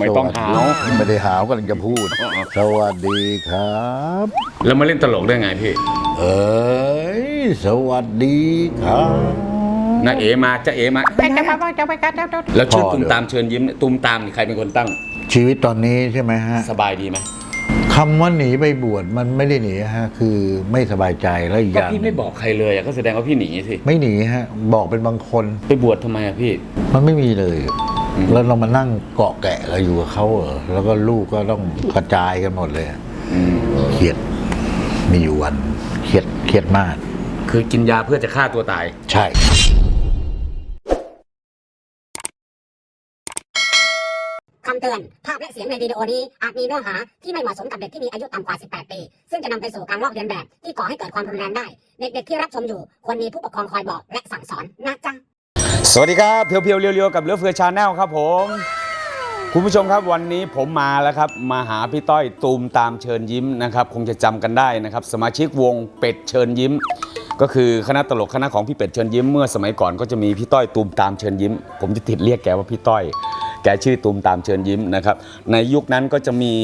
ไม่ต้องหาวสวัสดีไม่ได้หาวกำลังจะพูด สวัสดีครับ แล้วมาเล่นตลกได้ไงพี่เอ้ยสวัสดีครับนาเอมาจะเอมาแล้วชื่อตุมตามเชิญยิ้มเนี่ยตุมตามนี่ใครเป็นคนตั้ง ชีวิตตอนนี้ใช่ไหมฮะสบายดีไหมคำว่าหนีไปบวชมันไม่ได้หนีฮะคือไม่สบายใจแล้วอีกอก็ย่างพี่ไม่บอกใครเลยอะก็แสดงว่าพี่หนีสิไม่หนีฮะ บอกเป็นบางคนไปบวชทำไมอะพี่ มันไม่มีเลย แล้วเรามานั่งเกาะแกะกันอยู่กับเขาเหรอแล้วก็ลูกก็ต้องกระจายกันหมดเลยอะอืมเครียดมีอยู่วันเครียดเครียดมาก คือกินยาเพื่อจะฆ่าตัวตาย ใช่ คำเตือน ภาพและเสียงในวิดีโอนี้ อาจมีเนื้อหาที่ไม่เหมาะสมกับเด็กที่มีอายุต่ำกว่า 18 ปี ซึ่งจะนำไปสู่การลอกเลียนแบบที่ก่อให้เกิดความรุนแรงได้ เด็กๆที่รับชมอยู่ควรมีผู้ปกครองคอยบอกและสั่งสอนนะจ๊ะ สวัสดีครับเพียวเพียวๆเรียวๆกับเลือเฟือชาแนลครับผม คุณผู้ชมครับวันนี้ผมมาแล้วครับ มาหาพี่ต้อยตูมตามเชิญยิ้มนะครับ คงจะจำกันได้นะครับ สมาชิกวงเป็ดเชิญยิ้ม ก็คือคณะตลกคณะของพี่เป็ดเชิญยิ้มเมื่อสมัยก่อนก็จะมีพี่ต้อยตูมตามเชิญยิ้ม ผมจะติดเรียกแกว่าพี่ต้อย แกชื่อตูมตามเชิญยิ้มนะครับในยุคนั้นก็จะมี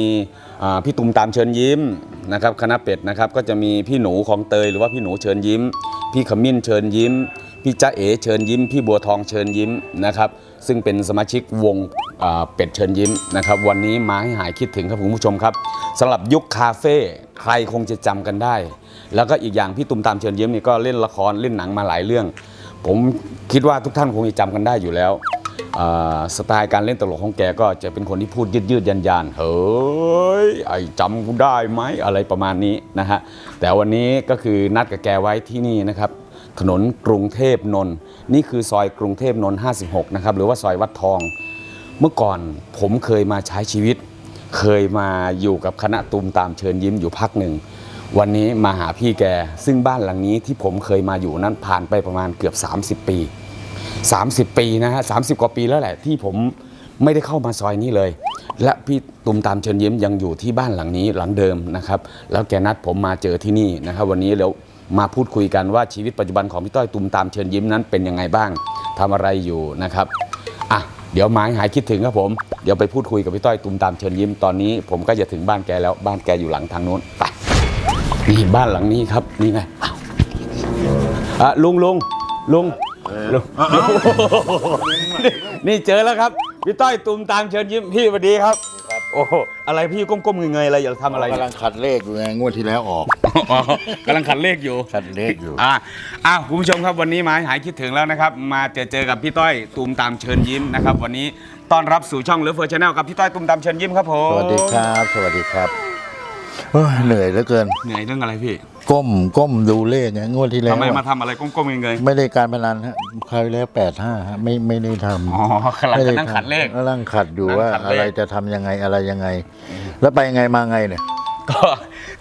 อ่าพี่ตูมตามเชิญยิ้มนะครับคณะเป็ดนะครับก็จะมีพี่หนูของเตยหรือว่าพี่หนูเชิญยิ้ม พี่ขมิ้นเชิญยิ้ม พี่จ๊ะเอ๋เชิญยิ้ม พี่บัวทองเชิญยิ้มนะครับ ซึ่งเป็นสมาชิกวงเป็ดเชิญยิ้มนะครับ วันนี้มาให้หายคิดถึงครับคุณผู้ชมครับสำหรับยุคคาเฟ่ใครคงจะจำกันได้ แล้วก็อีกอย่างพี่ตุ้มตามเชิญยิ้มนี่ก็เล่นละครเล่นหนังมาหลายเรื่อง ผมคิดว่าทุกท่านคงจะจำกันได้อยู่แล้วสไตล์การเล่นตลกของแกก็จะเป็นคนที่พูดยืดยืดยันยันเฮ้ยไอจำกูได้ไหมอะไรประมาณนี้นะฮะแต่วันนี้ก็คือนัดกับแกไว้ที่นี่นะครับ ถนนกรุงเทพนนท์นี่คือซอยกรุงเทพนนท์56 นะครับ หรือว่าซอยวัดทอง เมื่อก่อนผมเคยมาใช้ชีวิต เคยมาอยู่กับคณะตูมตามเชิญยิ้มอยู่พักหนึ่ง วันนี้มาหาพี่แก ซึ่งบ้านหลังนี้ที่ผมเคยมาอยู่นั้นผ่านไปประมาณเกือบ 30 ปี 30 ปีนะฮะ30กว่าปีแล้วแหละที่ผมไม่ได้เข้ามาซอยนี้เลย และพี่ตุมตามเชิญยิ้มยังอยู่ที่บ้านหลังนี้หลังเดิมนะครับ แล้วแกนัดผมมาเจอที่นี่นะครับ วันนี้เดี๋ยว มาพูดคุยกันว่าชีวิตปัจจุบันของพี่ต้อยตุมตามเชิญยิ้มนั้นเป็นยังไงบ้างทำอะไรอยู่นะครับอะเดี๋ยวหมายหายคิดถึงครับผม เดี๋ยวไปพูดคุยกับพี่ต้อยตุมตามเชิญยิ้มตอนนี้ ผมก็จะถึงบ้านแกแล้วบ้านแกอยู่หลังทางนู้นไปนี่บ้านหลังนี้ครับนี่ไงอ้าวอะลุงลุงลุงลุงนี่เจอแล้วครับพี่ต้อยตูมตามเชิญยิ้มพี่สวัสดีครับ โอ้โหอะไรพี่ก้มๆเงยๆอะไรอย่าทำอะไรกำลังขัดเลขอยู่ไงงวดที่แล้วออกอ๋อกำลังขันเลขอยู่ขัดเลขอยู่อะอ้าวคุณผู้ชมครับวันนี้มาหายคิดถึงแล้วนะครับ มาเจอเจอกับพี่ต้อยตูมตามเชิญยิ้มนะครับ วันนี้ต้อนรับสู่ช่องเลือเฟอร์ชาแนลกับพี่ต้อยตูมตามเชิญยิ้มครับผมสวัสดีครับ สวัสดีครับ เฮ้ยเหนื่อยเหลือเกิน เหนื่อยเรื่องอะไรพี่ก้มก้มดูเลขไงงวดที่แล้วทำไมมาอะทำอะไรก้มๆเงยไม่ได้การพนันฮะคราวที่แล้วแปดห้าฮะไม่ไม่ได้ทๆอ๋อำกำลังไม่จะได้นั่งขัดเลขกำลังขัดอยู่นั่งว่าขัดเลขอะไรจะทำยังไงอะไรยังไง แล้วไปไงมาไงเนี่ย ก็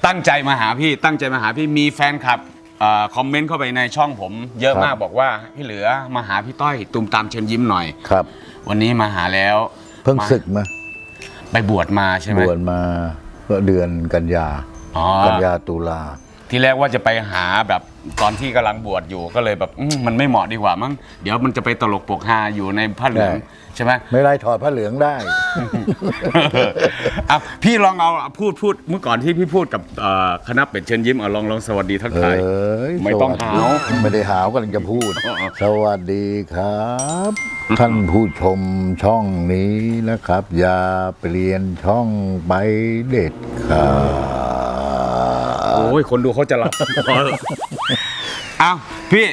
ตั้งใจมาหาพี่ตั้งใจมาหาพี่มีแฟนคลับเอ่อคอมเมนต์เข้าไปในช่องผม เยอะครับมากบอกว่าพี่เหลือมาหาพี่ต้อยตูมตามเชิญยิ้มหน่อยครับ วันนี้มาหาแล้ว เพิ่งมาศึกมาไปบวชมาใช่ไหมบวชมาก็ เดือนกันยาอ๋อ กันยาตุลา ที่แรกว่าจะไปหาแบบ ตอนที่กำลังบวชอยู่ก็เลยแบบอืมมันไม่เหมาะดีกว่ามั้งเดี๋ยวมันจะไปตลกปกฮาอยู่ในผ้าเหลืองใช่ใช่ไหม ไม่ไรถอดผ้าเหลืองได้ อะพี่ลองเอาพูดพูดเมื่อก่อนที่พี่พูดกับเอ่อคณะเป็ดเชิญยิ้มเอาลองลองสวัสดีทักเอทาย้ยไม่ต้องสสดีหาว ไม่ได้หาวกำลังจะพูดอ๋อสวัสดีครับ ท่านผู้ชมช่องนี้นะครับ อย่าเปลี่ยนช่องไปเด็ดขาด โอ้ยคนดูเขาจะหลับ อ้าวพี่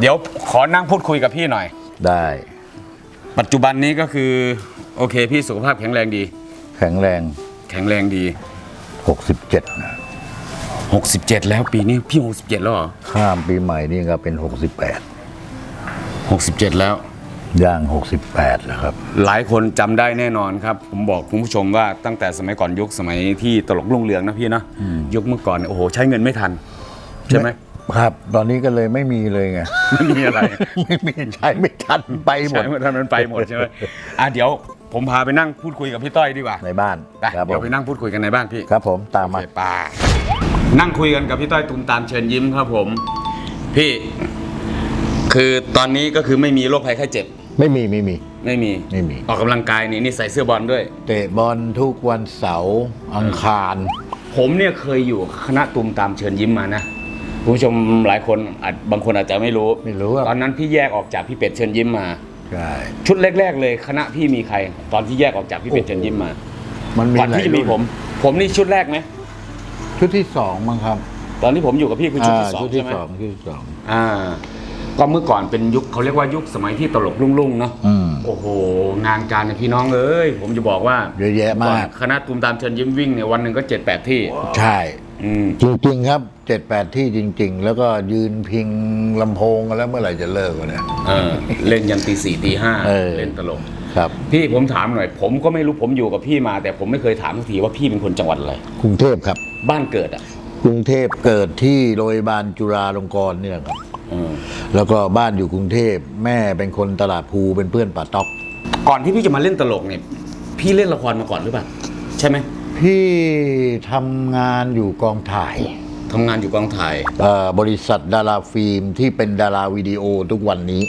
เดี๋ยวขอนั่งพูดคุยกับพี่หน่อย ได้ ปัจจุบันนี้ก็คือ โอเค พี่สุขภาพแข็งแรงดี แข็งแรง แข็งแรงดี 67นะ67 แล้วปีนี้พี่ 67 แล้วเหรอข้ามปีใหม่นี่ก็เป็น67แล้ว68 ย่าง 68แล้วครับ หลายคนจำได้แน่นอนครับ ผมบอกคุณผู้ชมว่าตั้งแต่สมัยก่อนยุคสมัยที่ตลกรุ่งเรืองนะพี่นะยุคเมื่อก่อนเนี่ยโอ้โหใช้เงินไม่ทัน ใช่ไหมครับ ตอนนี้ก็เลยไม่มีเลยไง ไม่มีอะไร ไม่มีใช้ไม่ทันไปหมใช้ดเมื่อทันมันไปหมดใช่ไหมอะเดี๋ยวผมพาไปนั่งพูดคุยกับพี่ต้อยดีกว่าในบ้านไปครับผเดี๋ยวมไปนั่งพูดคุยกันในบ้านพี่ครับผมตามมาโอเคป่านั่งคุยกันกับพี่ต้อยตูมตามเชิญยิ้มครับผม พี่ คือตอนนี้ก็คือไม่มีโรคภัยไข้เจ็บ ไม่มีไม่มีไไม่มี ไม่มี ออกกำลังกายนี่นี่ใส่เสื้อบอลด้วย เตะบอลทุกวันเสาร์อังคาร ผมเนี่ยเคยอยู่คณะตุมตามเชิญยิ้มมานะคุณผู้ชมหลายคนอาจบางคนอาจจะไม่รู้ไม่รู้อะ ตอนนั้นพี่แยกออกจากพี่เป็ดเชิญยิ้มมา ใช่ ชุดแรก ๆ เลยคณะพี่มีใคร ตอนที่แยกออกจากพี่เป็ดเชิญยิ้มมามันมีก่อนหลายที่จะมีรุ่นผม ผมนี่ชุดแรกไหมชุดที่สองมั้งครับตอนที่ผมอยู่กับพี่คือชุดที่สองชุดใช่ที่ไหมสองชุดที่สอง อ่า ก็เมื่อก่อนเป็นยุคเขาเรียกว่ายุคสมัยที่ตลกรุ่งๆเนาะอืม โอ้โห งานการเนี่ยพี่น้องเอ้ยผมจะบอกว่าเยอะแยะมากอนคณะตุมตามเชิญยิ้มวิ่งเนี่ยวันหนึ่งก็เจ็ดแปดที่ ใช่ อืม จริงๆครับเจ็ดแปดที่จริง ๆ แล้วก็ยืนพิงลำโพงกันแล้วเมื่อไหร่จะเลิกวะเนี่ย เออเล่นยันตีสี่ตีห้าเออ เล่นตลก ครับ พี่ผมถามหน่อย ผมก็ไม่รู้ผมอยู่กับพี่มา แต่ผมไม่เคยถามสักทีว่าพี่เป็นคนจังหวัดอะไรกรุงเทพครับ บ้านเกิดอะ กรุงเทพเกิดที่โรงพยาบาลจุฬาลงกรณ์เนี่ยครับเออ แล้วก็บ้านอยู่กรุงเทพแม่เป็นคนตลาดภูเป็นเพื่อนป่าต๊อก ก่อนที่พี่จะมาเล่นตลกเนี่ยพี่เล่นละครมาก่อนหรือเปล่าใช่ไหมพี่ทำงานอยู่กองถ่ายทำงานอยู่กองถ่ายเอ่อบริษัทดาราฟิล์มที่เป็นดาราวิดีโอทุกวันนี้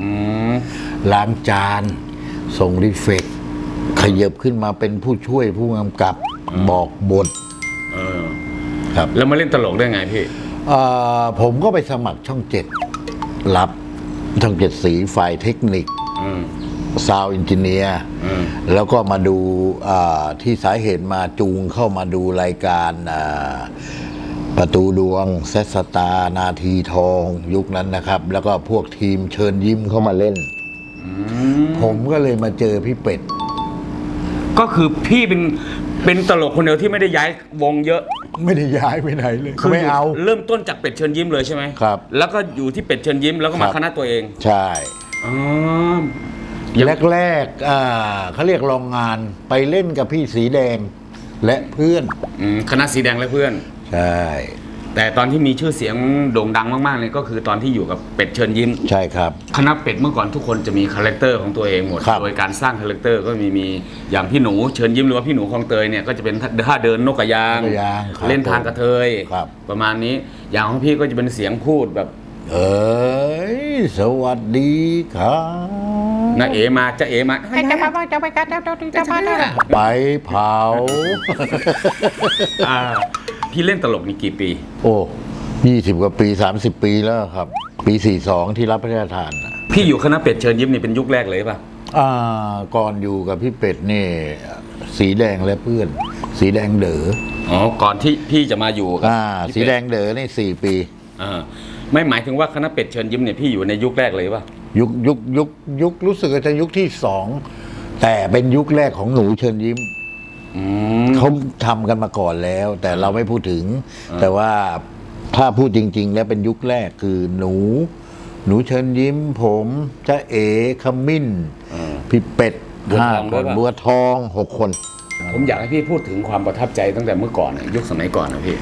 อืมล้างจาน ส่งรีเฟกขยับขึ้นมาเป็นผู้ช่วยผู้กำกับบอกบทเออ ครับ แล้วมาเล่นตลกได้ไงพี่เอ่อ ผมก็ไปสมัครช่องเจ็ดรับช่องเจ็ดสีฝ่ายเทคนิคอืมซาวอินจิเนียร์อืมแล้วก็มาดูอ่าที่สาเหตุมาจูงเข้ามาดูรายการอ่าประตูดวงเซตสตาร์นาทีทองยุคนั้นนะครับ แล้วก็พวกทีมเชิญยิ้มเข้ามาเล่น ผมก็เลยมาเจอพี่เป็ด ก็คือพี่เป็นเป็นตลกคนเดียวที่ไม่ได้ย้ายวงเยอะ ไม่ได้ย้ายไปไหนเลยคืไม่เอา เริ่มต้นจากเป็ดเชิญยิ้มเลยใช่ไหมครับ แล้วก็อยู่ที่เป็ดเชิญยิ้มแล้วก็มาครับคณะตัวเองใช่อ๋อแรกๆอ่าเขาเรียกโรงงานไปเล่นกับพี่สีแดงและเพื่อน อืมคณะสีแดงและเพื่อน ใช่ แต่ตอนที่มีชื่อเสียงโด่งดังมากๆเลยก็คือตอนที่อยู่กับเป็ดเชิญยิ้ม ใช่ครับ คณะเป็ดเมื่อก่อนทุกคนจะมีคาแรคเตอร์ของตัวเองหมด ครับ โดยการสร้างคาแรคเตอร์ก็มีมีอย่างพี่หนูเชิญยิ้มหรือว่าพี่หนูคลองเตยเนี่ยก็จะเป็นท่าเดินนกกระยาง นกกระยางครับเล่นทางกระเทย ครับ ประมาณนี้อย่างของพี่ก็จะเป็นเสียงพูดแบบเอ้ยสวัสดีครับน้าเอมาจะเอมา จะมาจะไปกันจะจะมาจะไปเผา อ่า พี่เล่นตลกนี่กี่ปี โอ้ยี่สิบกว่าปีสามสิบปีแล้วครับ ปีสี่สองที่รับพระราชทานน่ะพี่อยู่คณะเป็ดเชิญยิ้มนี่เป็นยุคแรกเลยป่ะ อ่าก่อนอยู่กับพี่เป็ดนี่ สีแดงและเพื่อน สีแดงเด๋ออ๋อ ก่อนที่พี่จะมาอยู่กับอ่า พี่สีเป็แดงเด๋อนี่สี่ปี อ่าไม่หมายถึงว่าคณะเป็ดเชิญยิ้มเนี่ยพี่อยู่ในยุคแรกเลยป่ะ ยุคยุคยุคยุครู้สึกว่าจะยุคที่สองแต่เป็นยุคแรกของหนูเชิญยิ้มอืม เขาทำกันมาก่อนแล้ว แต่เราไม่พูดถึงอ่าแต่ว่าถ้าพูดจริง ๆ แล้วเป็นยุคแรกคือหนู หนูเชิญยิ้มผมจ้าเอ๋ขมิ้นอ่าพี่เป็ดบัวทองห้าด้ควยนปะบัวทองหกคน ผมอยากให้พี่พูดถึงความประทับใจตั้งแต่เมื่อก่อนน่ะยุคสมัยก่อนนะพี่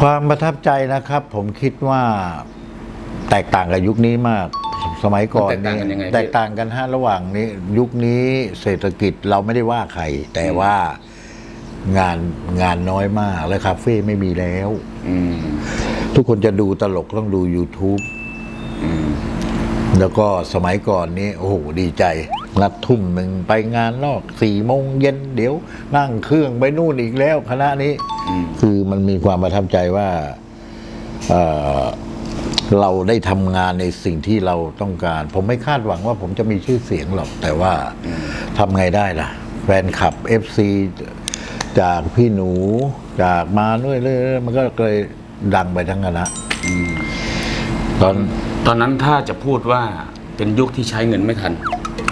ความประทับใจนะครับ ผมคิดว่าแตกต่างกับยุคนี้มากสมัยก่อนมันแตกต่างกันยังไงพี่แตกต่างกันฮะระหว่างนี้ ยุคนี้เศรษฐกิจเราไม่ได้ว่าใครแต่ว่า งานงานน้อยมาก และคาเฟ่ไม่มีแล้วอืมทุกคนจะดูตลกต้องดู YouTube อืมแล้วก็สมัยก่อนนี้โอ้โหดีใจนัดทุ่มหนึ่งไปงานนอกสี่โมงเย็นเดี๋ยว นั่งเครื่องไปนู่นอีกแล้วคณะนี้อืมคือมันมีความประทับใจว่าเอ่อเราได้ทำงานในสิ่งที่เราต้องการ ผมไม่คาดหวังว่าผมจะมีชื่อเสียงหรอก แต่ว่าทำไงได้ล่ะ แฟนคลับ FC จากพี่หนู จากมาด้วยเลยมันก็เลยดังไปทั้งคณะอืมตอนตอนนั้นถ้าจะพูดว่าเป็นยุคที่ใช้เงินไม่ทัน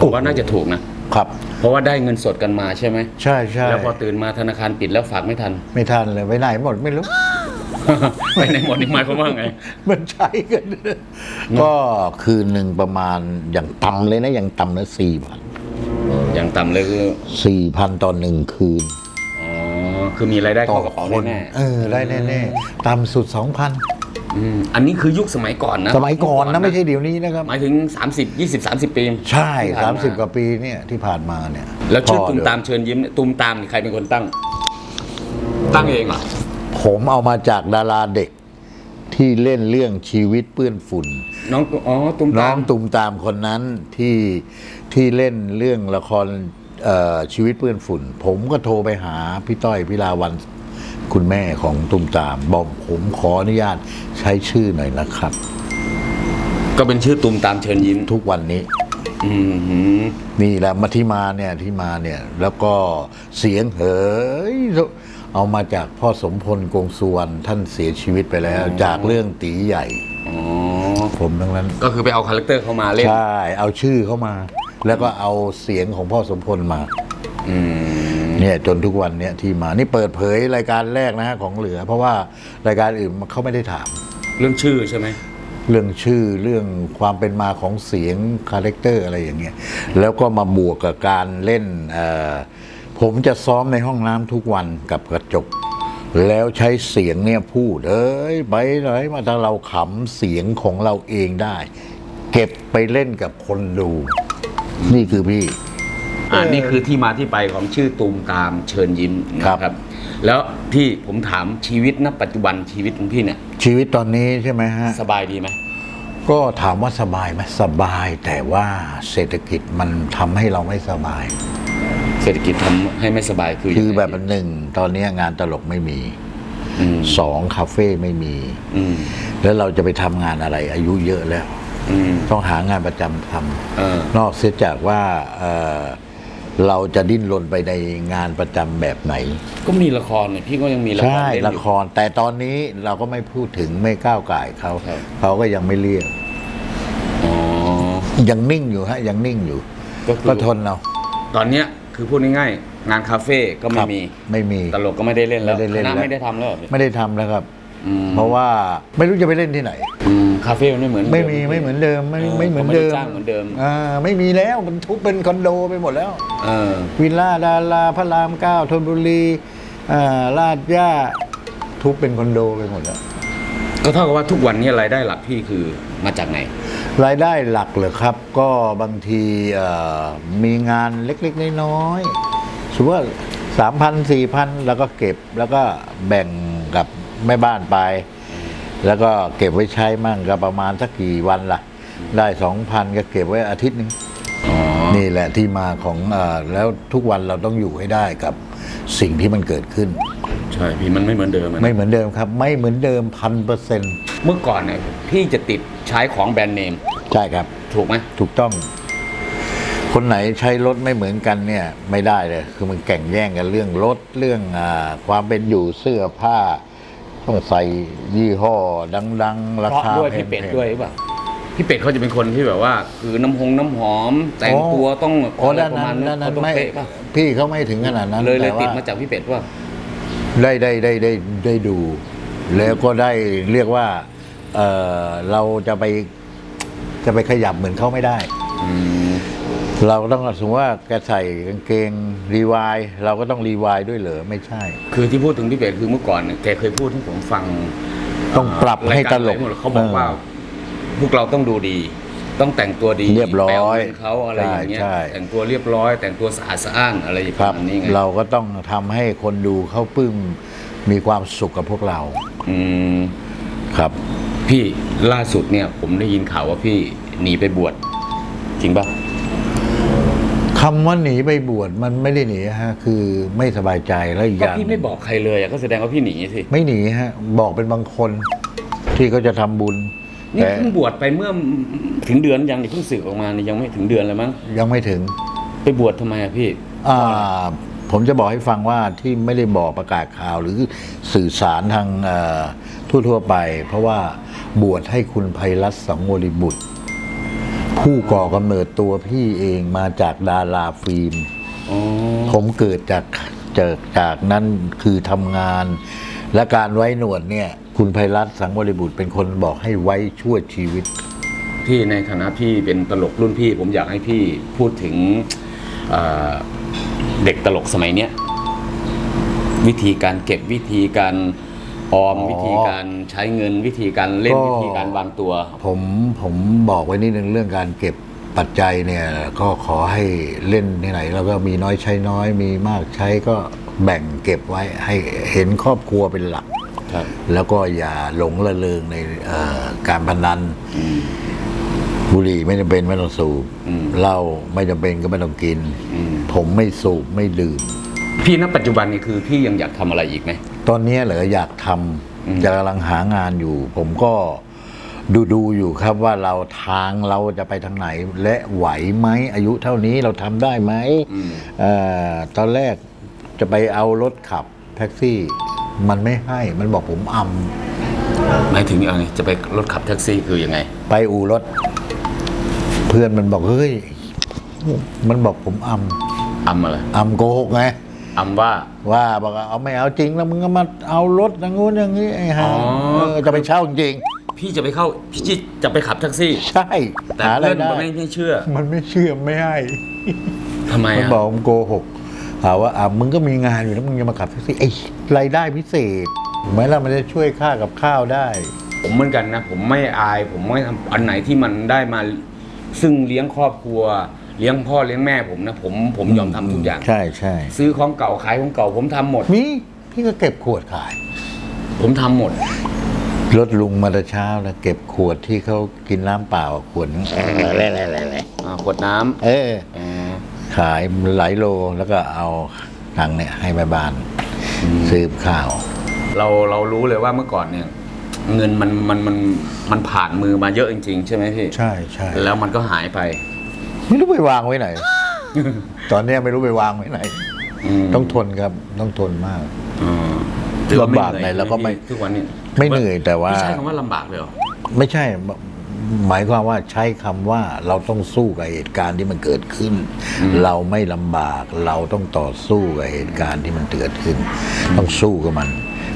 ผมว่าน่าจะถูกนะครับ เพราะว่าได้เงินสดกันมาใช่ไหมใช่ใช่แล้วพอตื่นมาธนาคารปิดแล้วฝากไม่ทัน ไม่ทันเลยไปไหนหมดไม่รู้ไปในหมดนี่หมายความว่าไง มันใช้กัน ก็คืนหนึ่งประมาณอย่างต่ำเลยนะอย่างต่ำนะสี่พันอย่างต่ำเลยคือสี่พันต่อหนึ่งคืนอ๋อ คือมีรายได้เข้ากระเป๋าแน่เออได้แน่ๆต่ำสุดสองพันๆอืมอันนี้คือยุคสมัยก่อนนะสมัยก่อนนะไม่ใช่เดี๋ยวนี้นะครับ หมายถึง 30 20 30 ปีใช่ ที่ผ่สานมสิบมกว่าปีเนี่ยที่ผ่านมาเนี่ยแล้วชื่อพ่ตุมเดี๋ยวตามเชิญยิ้มเนี่ยตุมตามนี่ใครเป็นคนตั้ง ตั้งเองเหรอผมเอามาจากดาราเด็กที่เล่นเรื่องชีวิตเปื้อนฝุ่น น้องอ๋อตุ้มน้ตาองม ตุมตามคนนั้นที่ที่เล่นเรื่องละครเอ่อ ชีวิตเปื้อนฝุ่น ผมก็โทรไปหาพี่ต้อยพิลาวันคุณแม่ของตุมตามบอกผมขออนุญาตใช้ชื่อหน่อยนะครับ ก็เป็นชื่อตุ้มตามเชิญยิ้มทุกวันนี้ อืมหือนี่แหละมาที่มาเนี่ยที่มาเนี่ย แล้วก็เสียงเฮ้ยเอามาจากพ่อสมพลกงสุวรรณท่านเสียชีวิตไปแล้ว จากเรื่องตีใหญ่ อ๋อผมทั้งนั้น ก็คือไปเอาคาแรคเตอร์เข้ามาเล่น ใช่ เอาชื่อเข้ามา แล้วก็เอาเสียงของพ่อสมพลมาอืมเนี่ยจนทุกวันเนี่ยที่มา นี่เปิดเผยรายการแรกนะฮะของเหลือ เพราะว่ารายการอื่นเขาไม่ได้ถาม เรื่องชื่อใช่ไหมเรื่องชื่อเรื่องความเป็นมาของเสียงคาแรคเตอร์อะไรอย่างเงี้ยแล้วก็มาบวกกับการเล่นเอ่อผมจะซ้อมในห้องน้ำทุกวันกับกระจก แล้วใช้เสียงเนี่ยพูดเอ้ยไปไหนมาถ้าเราขำเสียงของเราเองได้ เก็บไปเล่นกับคนดู นี่คือพี่ อ่านี่คือที่มาที่ไปของชื่อตูมตามเชิญยิ้มครับนะครับ แล้วที่ผมถามชีวิตณปัจจุบันชีวิตของพี่เนี่ย ชีวิตตอนนี้ใช่ไหมฮะ สบายดีไหมก็ถามว่าสบายไหมสบายแต่ว่าเศรษฐกิจมันทำให้เราไม่สบาย เศรษฐกิจทำให้ไม่สบายคือคือยังไงแบบหนึ่งตอนนี้งานตลกไม่มีอืมสองคาเฟ่ไม่มีอืมแล้วเราจะไปทำงานอะไร อายุเยอะแล้วอืม ต้องหางานประจำทเออำนอกเสียจากว่าเอ่อเราจะดิ้นรนไปในงานประจำแบบไหน ก็มีละครเนี่ยพี่ก็ยังมีละครใช่เล่นละอยู่คร แต่ตอนนี้เราก็ไม่พูดถึงไม่ก้าวไก่ายเขาครับเขาก็ยังไม่เรียกอ๋อยังนิ่งอยู่ฮะยังนิ่งอยู่ ก็คือก็ทนเอาตอนเนี้ยคือพูดง่ายๆงานคาเฟ่ก็คไม่รับมีไม่มีตลกก็ไม่ได้เล่นแล้วไม่ได้เล่นคณะแล้วไม่ได้ทำแล้วเหรอไม่ได้ทำแล้วครับอืมเพราะว่าไม่รู้จะไปเล่นที่ไหนอืม คาเฟ่มันไม่เหมือนไม่มีดิไม่เหมือนเดิมไม่เออไม่เหมือนขาเดิมไจ้างเหมือนเดิมอ่าไม่มีแล้วมันทุบเป็นคอนโดไปหมดแล้วเออวิลล่าดาราพระรามเก้าธนบุรีอ่าลาดย่าทุบเป็นคอนโดไปหมดแล้วก็เท่ากับว่าทุกวันนี้รายได้หลักพี่คือมาจากไหน รายได้หลักเหรอครับ ก็บางทีเอ่อมีงานเล็กๆน้อยๆสมมติว่าสามพันสี่พันแล้วก็เก็บแล้วก็แบ่งกับแม่บ้านไป แล้วก็เก็บไว้ใช้มั่งก็ประมาณสักกี่วันล่ะ ได้สองพันก็เก็บไว้อาทิตย์หนึงอ๋อนี่แหละที่มาของเออแล้วทุกวันเราต้องอยู่ให้ได้กับสิ่งที่มันเกิดขึ้น ใช่พี่มันไม่เหมือนเดิมอะนะไม่เหมือนเดิมครับ ไม่เหมือนเดิมพันเปอร์เซ็นต์เมื่อก่อนเนี่ยพี่จะติดใช้ของแบรนด์เนมใช่ครับ ถูกไหมถูกต้อง คนไหนใช้รถไม่เหมือนกันเนี่ย ไม่ได้เลย คือมันแข่งแย่งกันเรื่องรถเรื่องอาความเป็นอยู่เสื้อผ้า ต้องใส่ยี่ห้อดังๆ ราเพราะคาด้วยแพพี่เป็ดงๆด้วยหรือเปล่าพี่เป็ดเขาจะเป็นคนที่แบบว่า คือน้ำหงน้ำหอม แต่งอ๋อตัวต้องโอ้อะไรด้านประมานั้ณนนั้ด้านนนั้นเขาต้องไม่เป๊ะป่ะพี่เขาไม่ถึงขนาดนั้นเลยเลยแต่ติดว่ามาจากพี่เป็ดว่า ได้ได้ได้ได้ได้ดู แล้วก็ได้เรียกว่าเออเราจะไปจะไปขยับเหมือนเขาไม่ได้ อืม เราก็ต้องสมมติว่าแกใส่กางเกงรีวายเราก็ต้องรีวายด้วยเหรอไม่ใช่ คือที่พูดถึงพี่เป็ดคือเมื่อก่อนเนี่ยแกเคยพูดให้ผมฟังต้องปรับให้ตลกรายารอะไรหมดเขาบอกว่าเออพวกเราต้องดูดี ต้องแต่งตัวดีเรียบร้อยแปลว่าเขาอะไรอย่างเงี้ยใช่ใช่แต่งตัวเรียบร้อย แต่งตัวสะอาดสะอ้านอะไรอย่างครับนี้ไงเราก็ต้องทำให้คนดูเขาปลื้มมีความสุขกับพวกเรา อืมครับ พี่ล่าสุดเนี่ย ผมได้ยินข่าวว่าพี่หนีไปบวชจริงปะ คำว่าหนีไปบวชมันไม่ได้หนีฮะคือไม่สบายใจแล้วอีกอก็ย่างพี่ไม่บอกใครเลยอะก็แสดงว่าพี่หนีสิ ไม่หนีฮะ บอกเป็นบางคนที่เขาจะทำบุญนี่แต่เพิ่งบวชไปเมื่อถึงเดือนยังนี่เพิ่งสึกออกมานี่ยังไม่ถึงเดือนเลยมั้งยังไม่ถึง ไปบวชทำไมอะพี่ อ่าผมจะบอกให้ฟังว่าที่ไม่ได้บอกประกาศข่าวหรือสื่อสารทางเอ่อทั่วๆไป เพราะว่าบวชให้คุณไพรัตน์สังวริบุตร ผู้ก่อกำเนิดตัวพี่เองมาจากดาราฟิล์มอ๋อผมเกิดจากจากจากนั้นคือทำงาน และการไว้หนวดเนี่ย คุณไพรัตน์สังวริบุตรเป็นคนบอกให้ไว้ชั่วชีวิต พี่ในฐานะพี่เป็นตลกรุ่นพี่ ผมอยากให้พี่พูดถึงเอ่อเด็กตลกสมัยเนี้ยวิธีการเก็บวิธีการ ออมอ๋อวิธีการใช้เงินวิธีการเล่นก็ วิธีการวางตัว ผมผมบอกไว้นิดนึงเรื่องการเก็บปัจจัยเนี่ยก็ขอให้เล่นที่ไหน แล้วก็มีน้อยใช้น้อยมีมากใช้ก็แบ่งเก็บไว้ให้เห็นครอบครัวเป็นหลัก ครับ แล้วก็อย่าหลงระเริงในเอ่อการพนันบุหรี่ไม่จำเป็นไม่ต้องสูบอืม เหล้าไม่จำเป็นก็ไม่ต้องกิน อืมผมไม่สูบไม่ดื่ม พี่ณปัจจุบันนี่คือพี่ยังอยากทำอะไรอีกไหม ตอนนี้เหรออยากทอืมำจะกำลังหางานอยู่ ผมก็ดูดูอยู่ครับว่าเราทางเราจะไปทางไหน และไหวไหมอายุเท่านี้เราทำได้ไหมอืมเอ่อตอนแรกจะไปเอารถขับแท็กซี่ มันไม่ให้มันบอกผมอำหมายถึงยังไงจะไปรถขับแท็กซี่คือยังไง ไปอู่รถ เพื่อนมันบอกเฮ้ยมันบอกผมอำอำอะไรอำโกหกไง อำว่าว่าบอกว่าเอาไม่เอาจริงแล้วมึงก็มาเอารถอย่างงู้นอย่างนี้ไอ้ห่าอ๋อ เออจะไปเช่าจริง พี่จะไปเข้าพี่จะไปขับแท็กซี่ ใช่แต่หาอะไรเพื่อนได้มันไม่ไม่เชื่อมันไม่เชื่อไม่ให้ ทำไมมันอะบอกผมโกหกหาว่าอะมึงก็มีงานอยู่แล้วมึงจะมาขับแท็กซี่ไอ้รายได้พิเศษถูกไหมล่ะมันจะช่วยค่ากับข้าวได้ ผมเหมือนกันนะ ผมไม่อาย ผมไม่ทำอันไหนที่มันได้มา ซึ่งเลี้ยงครอบครัว เลี้ยงพ่อเลี้ยงแม่ผมนะผมผมยอมทำทุกอย่าง ใช่ใช่ซื้อของเก่าขายของเก่า ผมทำหมด มีพี่ก็เก็บขวดขาย ผมทำหมด รถลุงมาแต่เช้าแล้วเก็บขวดที่เขากินน้ำเปล่าขวดนึงอ่าขวดน้ำเอออ๋อขายหลายโลแล้วก็เอาทางเนี่ยให้แม่บ้านซื้อข้าว เราเรารู้เลยว่าเมื่อก่อนเนี่ย เงินมันมันมันมันผ่านมือมาเยอะจริง ๆ ใช่ไหมพี่ใช่ใช่แล้วมันก็หายไป ไม่รู้ไปวางไว้ไหน ตอนเนี้ยไม่รู้ไปวางไว้ไหนมต้องทนครับ ต้องทนมากอ่าถือว่ลำบากเหนื่อยไหนแล้วก็ไม่ทุกวันนี้ไม่เหนื่อยแต่ว่า ไม่ใช่คำว่าลำบากเลยเหรอไม่ใช่ หมายความว่าใช้คำว่าเราต้องสู้กับเหตุการณ์ที่มันเกิดขึ้น เราไม่ลำบากเราต้องต่อสู้กับเหตุการณ์ที่มันเกิดขึ้น ต้องสู้กับมัน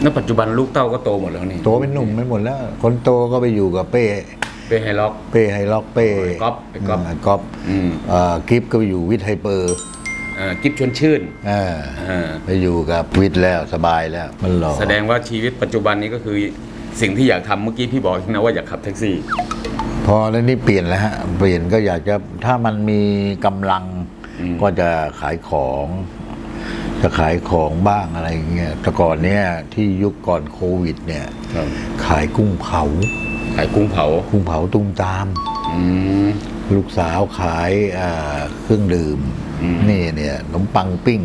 ณปัจจุบันลูกเต้าก็โตหมดแล้วนี่โตเป็นหนุ่มไม่หมดแล้ว คนโตก็ไปอยู่กับเป้เปไฮล็อก เป้ไฮล็อกเป้ไอ้ก๊อฟไอ้ก๊อฟาก๊อฟอืมเอ่อกิฟก็ไปอยู่วิทย์ไฮเปอร์อ่ากิฟชวนชื่นเอออ่าไปอยู่กับวิทย์แล้วสบายแล้ว มันหล่อแสดงว่าชีวิตปัจจุบันนี้ก็คือสิ่งที่อยากทำเมื่อกี้พี่บอกนะว่าอยากขับแท็กซี่ พอแล้วนี่เปลี่ยนแล้วฮะเปลี่ยนก็อยากจะถ้ามันมีกำลังอืม ก็จะขายของ จะขายของบ้างอะไรอย่างเงี้ยแต่ก่อนเนี้ยที่ยุคก่อนโควิดเนี่ยครับขายกุ้งเผา ขายกุ้งเผากุ้งเผาตุ้มตาม อืม ลูกสาวขายอ่าเครื่องดื่ม อืมนี่เนี่ยขนมปังปิ้ง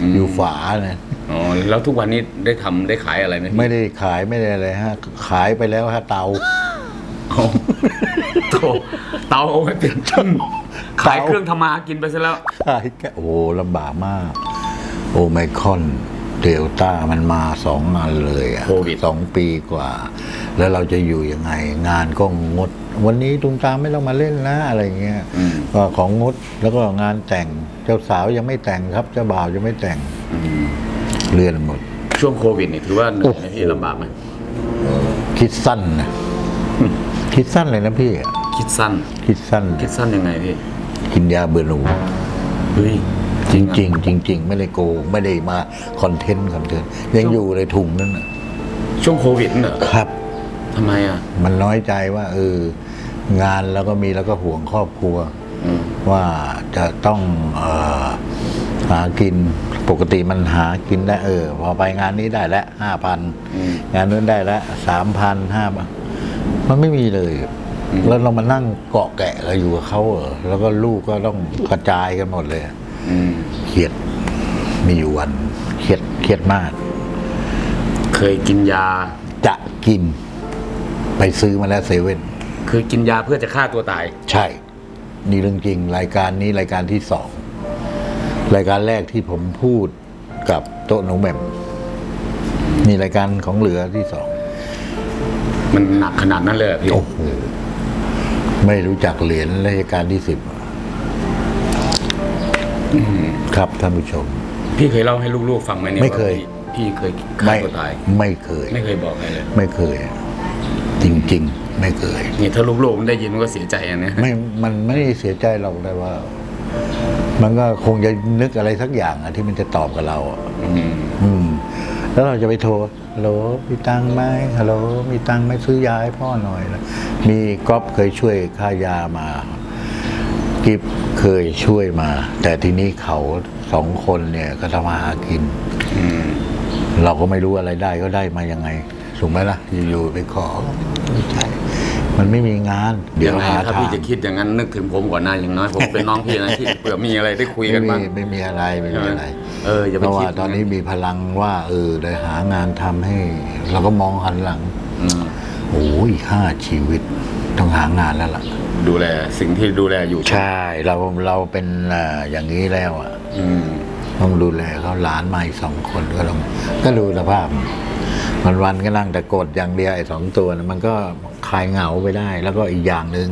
อืม อยู่ฝานะอ๋อแล้วทุกวันนี้ได้ทำได้ขายอะไรไหมพี่ไม่ได้ขายไม่ได้อะไรฮะ ขายไปแล้วฮะเตา เอาโถเตาเอาไว้เป็นขายเครื่องทำมาหากินไปซะแล้ว ขายแค่โอ้โหลำบากมาก โอไมครอนเดลต้ามันมาสองงานเลยอะโควิด สองปีกว่า แล้วเราจะอยู่ยังไง งานก็งด วันนี้ตุ้มตามไม่ต้องมาเล่นนะอะไรเงี้ยอืมก็ของงดแล้วก็งานแต่งเจ้าสาวยังไม่แต่งครับเจ้าบ่าวยังไม่แต่งอืมเลื่อนหมด ช่วงโควิดนี่ถือว่าเหนื่อยไหมพี่ลำบากไหมคิดสั้นนะคิดสั้นเลยนะพี่ คิดสั้น คิดสั้น คิดสั้นยังไงพี่ กินยาเบื่อหนูเฮ้ยจริงจริงๆจริง ๆ ไม่ได้โกงไม่ได้มาคอนเทนต์คอนเทนต์ยังอยู่ในถุงนั่นนะช่วงโควิดน่ะเหรอครับ ทำไมอะ มันน้อยใจว่าเอองานแล้วก็มีแล้วก็ห่วงครอบครัว อืม ว่าจะต้องเออหากินปกติมันหากินได้เออ พอไปงานนี้ได้แล้วห้าพันอืม งานนู้นได้แล้วสามพันห้าพันมันไม่มีเลยอืมแล้วเรามานั่งเกาะแกะกันอยู่กับเขาเหรอแล้วก็ลูกก็ต้องกระจายกันหมดเลย อืม เครียดมีอยู่วันเครียดเครียดมาก เคยกินยาจะกิน ไปซื้อมาแล้วเซเว่นเคยกินยาเพื่อจะฆ่าตัวตาย ใช่ นี่เรื่องจริง รายการนี้รายการที่สองรายการแรกที่ผมพูดกับโต๊ะหนูแหม่มนี่รายการของเหลือที่สองมันหนักขนาดนั้นเลยเหรอพี่โอ้โหไม่รู้จักเหรียญรายการที่สิบครับท่านผู้ชม พี่เคยเล่าให้ลูกๆฟังไหมเนี่ยไม่เคย ว่าพี่พี่เคยฆ่าไม่ตัวตาย ไม่เคย ไม่เคยบอกใครเลย ไม่เคย จริง ๆ ไม่เคย นี่ถ้าลูกๆมันได้ยินมันก็เสียใจอะนะไม่ มันไม่ได้เสียใจหรอกแต่ว่า มันก็คงจะนึกอะไรสักอย่างอะที่มันจะตอบกับเราอะอืมอืม แล้วเราจะไปโทรฮัลโหลมีตังค์ไหมฮัลโหลมีตังค์ไหมซื้อยาให้พ่อหน่อยนะมีก๊อฟเคยช่วยค่ายามา กิฟเคยช่วยมา แต่ทีนี้เขาสองคนเนี่ยก็ทำมาหากิน อืม เราก็ไม่รู้อะไรได้ก็ได้มายังไงถูกไหมล่ะ อยู่ๆไปขอไม่ ใช่มันไม่มีงาน เดี๋ยวยังไงหาถ้าทางพี่จะคิดอย่างนั้นนึกถึงผมก่อนนะอย่างน้อยผมเป็นน้องพี่นะที่เผื่อมีอะไรได้คุยกันไม่บ้างมีไม่มีอะไรไม่มีอะไร เอออย่าเพไปราะคิว่าดตอนนี้มีพลังว่า เออได้หางานทำให้ เราก็มองหันหลังอืมโอ้ยห้าชีวิตต้องหางานแล้วล่ะ ดูแลสิ่งที่ดูแลอยู่ ใช่ เราเราเป็นอ่าอย่างนี้แล้วอะอืมต้องดูแลเขาหลานมาอีกสองคนก็ต้องก็ดูสภาพ มันวันๆก็นั่งแต่กดอย่างเดียวไอ้สองตัวนะมันก็คลายเหงาไปได้ แล้วก็อีกอย่างหนึ่ง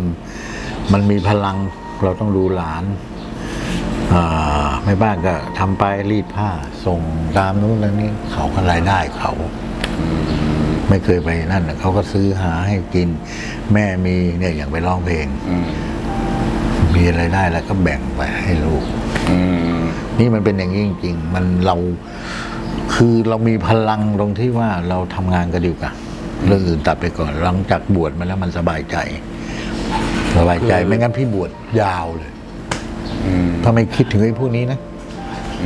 มันมีพลังเราต้องดูหลานอ่าไม่บ้านก็ทำไปรีดผ้า ส่งตามนู้นแล้วนี้เขาก็รายได้เขา ไม่เคยไปนั่นน่ะเขาก็ซื้อหาให้กิน แม่มีเนี่ยอย่างไปร้องเพลงอืมมีอะไรายได้แล้วก็แบ่งไปให้ลูกอืมนี่มันเป็นอย่างนี้จริงๆมันเรา คือเรามีพลังตรงที่ว่าเราทำงานกันดีกว่าเรื่องอื่นตัดไปก่อนหลังจากบวชมาแล้วมันสบายใจ สบายใจไม่งั้นพี่บวชยาวเลยอืมถ้าไม่คิดถึงไอ้พวกนี้นะ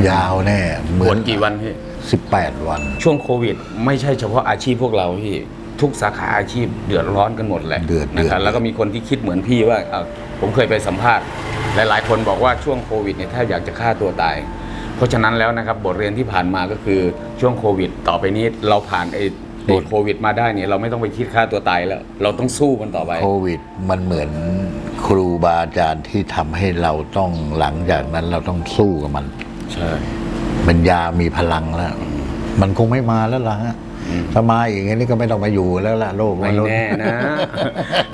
ยาวแน่เหบมืวอชนกี่วันพี่สิบแปดวัน ช่วงโควิด ไม่ใช่เฉพาะอาชีพพวกเราพี่ทุกสาขาอาชีพเดือดร้อนกันหมดแหละเดือดนะครับเดือดแล้วก็มีคนที่คิดเหมือนพี่ว่าเอ่อผมเคยไปสัมภาษณ์ หลาย ๆ คนบอกว่าช่วงโควิดเนี่ยแทบอยากจะฆ่าตัวตาย เพราะฉะนั้นแล้วนะครับบทเรียนที่ผ่านมาก็คือช่วงโควิด ต่อไปนี้เราผ่านไอ้ไอ้โควิด มาได้เนี่ยเราไม่ต้องไปคิดฆ่าตัวตายแล้ว เราต้องสู้มันต่อไป โควิดมันเหมือนครูบาอาจารย์ที่ทำให้เราต้องหลังจากนั้นเราต้องสู้กับมัน ใช่ปัญญามีพลังแล้ว มันคงไม่มาแล้วล่ะฮะอืม ถ้ามาอีกอันนี้ก็ไม่ต้องมาอยู่แล้วล่ะโลกไม่นแน่นะ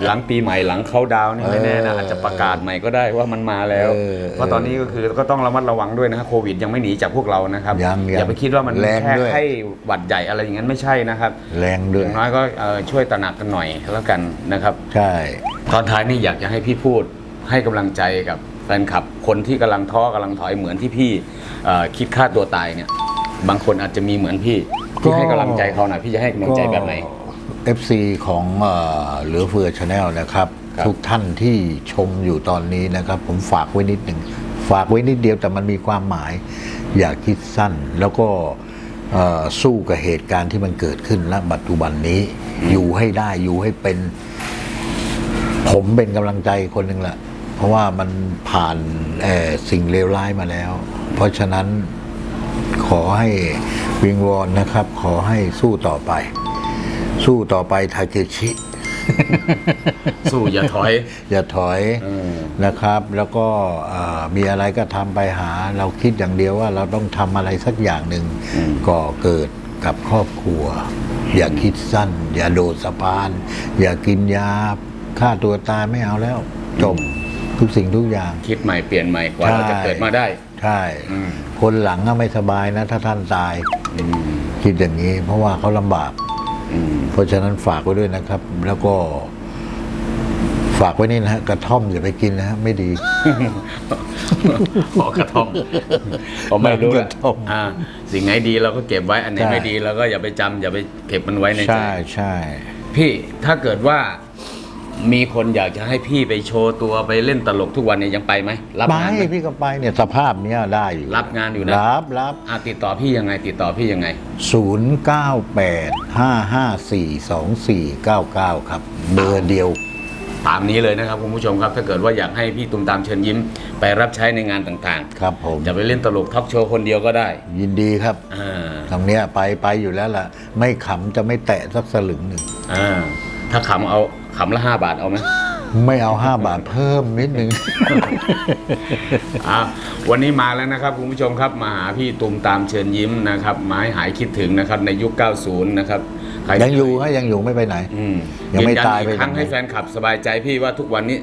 หลังปีใหม่หลังเขาดาวน์นี่ไม่แน่นะเออออาจจะประกาศใหม่ก็ได้ว่ามันมาแล้วเออเพราะตอนนี้ก็คือก็ต้องระมัดระวังด้วยนะครับโควิดยังไม่หนีจากพวกเรานะครับยังยังอย่าไปคิดว่ามันแรงแค่ด้วยไข้หวัดใหญ่อะไรอย่างนั้นไม่ใช่นะครับ แรงอด้วยย่างน้อยก็เอ่อช่วยตระหนักกันหน่อยแล้วกันนะครับใช่ตอนท้ายนี่อยากจะให้พี่พูดให้กำลังใจกับแฟนคลับคนที่กำลังท้อกำลังถอยเหมือนที่พี่เอ่อคิดฆ่าตัวตายเนี่ย บางคนอาจจะมีเหมือนพี่ พี่ให้กำลังใจเขาหน่อยพี่จะให้กำลังใจแบบไหนเอฟซีของเอ่อเหลือเฟือชาแนลนะครับ ครับ ทุกท่านที่ชมอยู่ตอนนี้นะครับ ผมฝากไว้นิดหนึ่งฝากไว้นิดเดียวแต่มันมีความหมาย อย่าคิดสั้น แล้วก็เอ่อสู้กับเหตุการณ์ที่มันเกิดขึ้นณปัจจุบันนี้ อยู่ให้ได้อยู่ให้เป็น ผมเป็นกำลังใจคนหนึ่งแหละเพราะว่ามันผ่านเอ่อสิ่งเลวร้ายมาแล้ว เพราะฉะนั้น ขอให้วิงวอนนะครับ ขอให้สู้ต่อไป สู้ต่อไปทาเคชิ สู้อย่าถอย อย่าถอยเออ นะครับ แล้วก็เอ่อมีอะไรก็ทำไปหา เราคิดอย่างเดียวว่าเราต้องทำอะไรสักอย่างหนึ่งก่อเกิดกับครอบครัว อย่าคิดสั้น อย่าโดดสะพาน อย่ากินยาฆ่าตัวตายไม่เอาแล้วจบทุกสิ่งทุกอย่าง คิดใหม่เปลี่ยนใหม่กว่าเราจะเกิดมาได้ ใช่อืมคนหลังก็ไม่สบายนะ ถ้าท่านตายอืมคิดอย่างนี้ เพราะว่าเขาลำบากอืมเพราะฉะนั้นฝากไว้ด้วยนะครับ แล้วก็ ฝากไว้นี่นะฮะกระท่อมอย่าไปกินนะฮะไม่ดี ขอกระท่อมผมไม่รู้กแหระละท่อมอ่าสิ่งไหนดีเราก็เก็บไว้อันไหนใช่ ไม่ดีเราก็อย่าไปจำอย่าไปเก็บมันไว้ในใจใช่ใช่ พี่ถ้าเกิดว่า มีคนอยากจะให้พี่ไปโชว์ตัวไปเล่นตลกทุกวันเนี่ยยังไปไหมรับไปงานไหมพี่ก็ไปเนี่ยสภาพเนี้ยได้อยู่รับงานอยู่นะรับรับอ่าติดต่อพี่ยังไง ติดต่อพี่ยังไงศูนย์เก้าแปดห้าห้าสี่สองสี่เก้าเก้าครับ เบอร์เดียว ตามนี้เลยนะครับคุณผู้ชมครับ ถ้าเกิดว่าอยากให้พี่ตุมตามเชิญยิ้มไปรับใช้ในงานต่างครับผม ๆ จะไปเล่นตลกท็อปโชว์คนเดียวก็ได้ยินดีครับอ่าทางเนี้ยไปไปอยู่แล้วล่ะ ไม่ขำจะไม่แตะสักสลึงหนึ่งอ่าถ้าขำเอา ขำละห้าบาทเอาไหมไม่เอาห้าบาทเพิ่มนิดนึง อ่าวันนี้มาแล้วนะครับคุณผู้ชมครับมาหาพี่ตุมตามเชิญยิ้มนะครับมาให้หายคิดถึงนะครับในยุค 90 นะครับใครยังอยู่ฮะยังอยู่ไม่ไปไหน อืมยังไม่นตายไปอีกครั้งไหน ให้แฟนคลับสบายใจพี่ว่าทุกวันนี้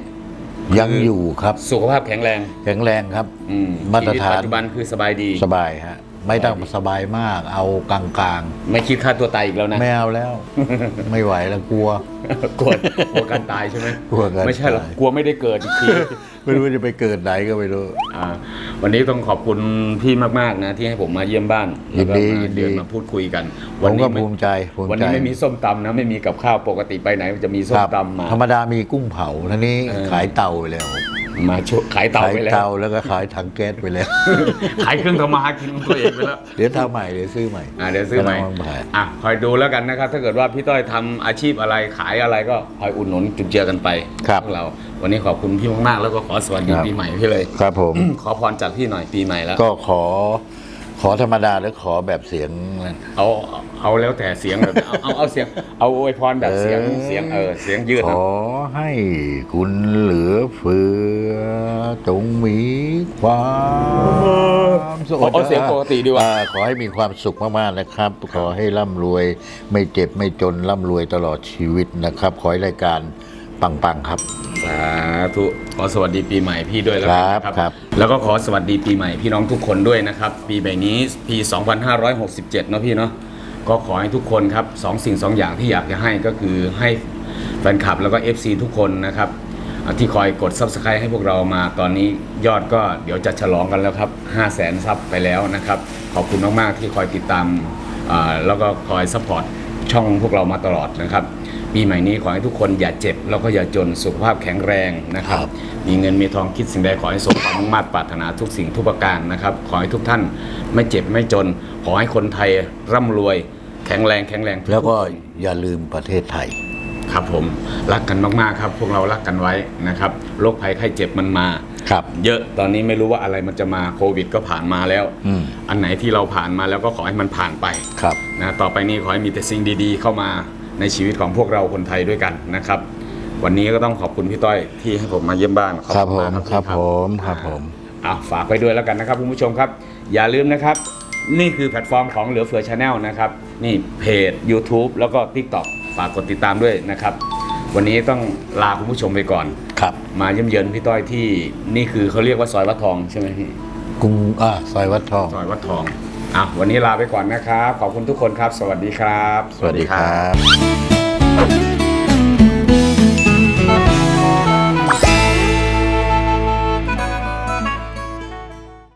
ยังอยู่ครับสุขภาพแข็งแรง แข็งแรงครับ อืมมาตรฐาน ชีวิปัจจุบันคือสบายดี สบายฮะ ไม่ต้องสบายมาก เอากลางไม่คิดฆ่าตัวตายอีกแล้วนะ ๆ ไม่เอาแล้ว ไม่ไหวแล้วกลัว กลัวกลัวการตายใช่ไหมกลัวการไม่ใช่หรอกตาย กลัวไม่ได้เกิดอีกที ไม่รู้ว่าจะไปเกิดไหนก็ไม่รู้ อ่าวันนี้ต้องขอบคุณพี่มากๆนะ ที่ให้ผมมาเยี่ยมบ้านยินดีแล้วก็มายินดี เดินมาพูดคุยกันผมก็ไม่ภูมิใจภูมิวันใจนี้ไม่มีส้มตำนะไม่มีกับข้าวปกติไปไหนมันจะมีส้คมรับตำมา ธรรมดามีกุ้งเผาทีนี้เออ ขายเต่าไปแล้ว มาช่วยขายเตาขายไปแล้ว เตาแล้วก็ขายถังแก๊สไปแล้ว ขายเครื่องทำมาหากินของตัวเองไปแล้ว เดี๋ยวทำใหม่เดี๋ยวซื้อใหม่อ่าเดี๋ยวซื้อใหม่กำลังวางแผน อะคอยดูแล้วกันนะครับ ถ้าเกิดว่าพี่ต้อยทำอาชีพอะไรขายอะไรก็คอยอุดหนุนจุดเจือกันไปครับพวกเรา วันนี้ขอบคุณพี่มากๆแล้วก็ขอสวัสดีครับ ปีใหม่พี่เลย ครับผม ขอพรจากพี่หน่อยปีใหม่แล้ว ก็ขอ ขอธรรมดาแล้วขอแบบเสียงนั้นเอาเอาแล้วแต่เสียงแบบเอาเอาเอาเสียงเอาอวยพรแบบเสียงเออเสียงเออเสียงยืดขนะอให้คุณเหลือเฟือจงมีความสุขเอาเอาเสียงปกติดีกว่า อ่ขอให้มีความสุขมากๆนะครับ ขอให้ร่ำรวย ไม่เจ็บไม่จนร่ำรวยตลอดชีวิตนะครับ ขอให้รายการ ปังๆครับ สาธุขอสวัสดีปีใหม่พี่ด้วยแล้วกันนะคครัรับบครับ แล้วก็ขอสวัสดีปีใหม่พี่น้องทุกคนด้วยนะครับ ปีใหม่นี้ปี 2567เนาะพี่เนาะก็ขอให้ทุกคนครับสองสิ่งสองอย่างที่อยากจะให้ก็คือให้แฟนคลับแล้วก็ FC ทุกคนนะครับอ่าที่คอยกด Subscribe ให้พวกเรามาตอนนี้ยอดก็เดี๋ยวจะฉลองกันแล้วครับ 5 0 0แสนซับไปแล้วนะครับ ขอบคุณมาก ๆ ที่คอยติดตามอ่าแล้วก็คอยซัพพอร์ตช่องพวกเรามาตลอดนะครับ ปีใหม่นี้ขอให้ทุกคนอย่าเจ็บแล้วก็อย่าจนสุขภาพแข็งแรงนะครับ ครับ มีเงินมีทองคิดสิ่งใดขอให้สมความมุ่งมั่นปรารถนาทุกสิ่งทุกประการนะครับ ขอให้ทุกท่านไม่เจ็บไม่จน ขอให้คนไทยร่ำรวย แข็งแรงแข็งแรงทุแล้วก็คนอย่าลืมประเทศไทย ครับผมรักกันมากๆครับ พวกเรารักกันไว้นะครับโรคภัยไข้เจ็บมันมา ครับ เยอะตอนนี้ไม่รู้ว่าอะไรมันจะมาโควิดก็ผ่านมาแล้ว อืม อันไหนที่เราผ่านมาแล้วก็ขอให้มันผ่านไป ครับ นะต่อไปนี้ขอให้มีแต่สิ่งดีๆ เข้ามา ในชีวิตของพวกเราคนไทยด้วยกันนะครับ วันนี้ก็ต้องขอบคุณพี่ต้อยที่ให้ผมมาเยี่ยมบ้านขอครับณผมากครับพี่ผมครับผม อะฝากไว้ด้วยแล้วกันนะครับคุณผู้ชมครับ อย่าลืมนะครับ นี่คือแพลตฟอร์มของเหลือเฟือชาแนลนะครับ นี่เพจ YouTube แล้วก็ TikTok ฝากกดติดตามด้วยนะครับ วันนี้ต้องลาคุณผู้ชมไปก่อน ครับมาเยี่ยมเยือนพี่ต้อยที่นี่คือเขาเรียกว่าซอยวัดทองใช่ไหมพี่กรุงอ่าซอยวัดทอง ซอยวัดทอง อะวันนี้ลาไปก่อนนะครับ ขอบคุณทุกคนครับ สวัสดีครับ สวัสดีครับ